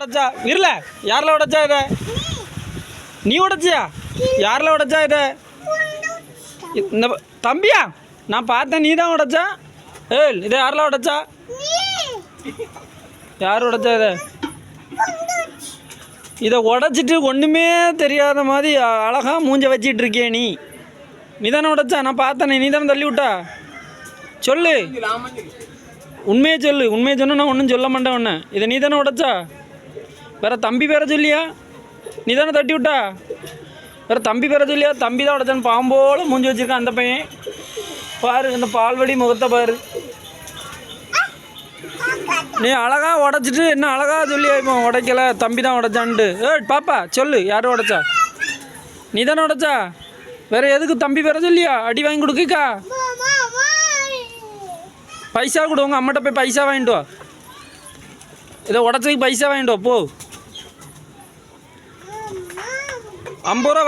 உடைச்சா? இருல யாரில் உடைச்சா இதை? நீ உடைச்சியா? யாரில் உடைச்சா இதை? இந்த தம்பியா? நான் பார்த்தேன் நீ தான் உடைச்சா? ஏய் இதை யாரில் உடைச்சா? யார் உடைச்சா இதை? இதை உடைச்சிட்டு ஒன்றுமே தெரியாத மாதிரி அழகாக மூஞ்ச வச்சிட்டு இருக்கியே நீ. நீ தானே உடைச்சா? நான் பார்த்தேனே நீ தானே தள்ளி விட்டா? சொல்லு. உண்மையை சொல்லு. உண்மையை சொன்னால் நான் ஒன்றும் சொல்ல மாட்டேன் ஒன்று இதை நீ தானே உடைச்சா? வேற தம்பி பேரை சொல்லியா? நீ தானே தட்டி விட்டா வேற தம்பி பேரை சொல்லியா? தம்பி தான் உடைச்சான் பாம்போல மூஞ்சி வச்சிருக்கான் அந்த பையன். பாரு இந்த பால்வடி முகத்தை பாரு. நீ அழகா உடச்சிட்டு என்ன அழகா சொல்லியா இப்போ உடைக்கல? தம்பி தான் உடைச்சான்ட்டு. ஏய் பாப்பா சொல்லு யாரும் உடைச்சா? நீ தானே உடைச்சா? வேற எதுக்கு தம்பி பேரை சொல்லியா? அடி வாங்கி கொடுக்கா பைசா கொடு உங்கள் அம்மாட்ட போய் பைசா வாங்கிட்டு வா. இதை உடச்சதுக்கு பைசா வாங்கிட்டு வா போ. 안 보러 가.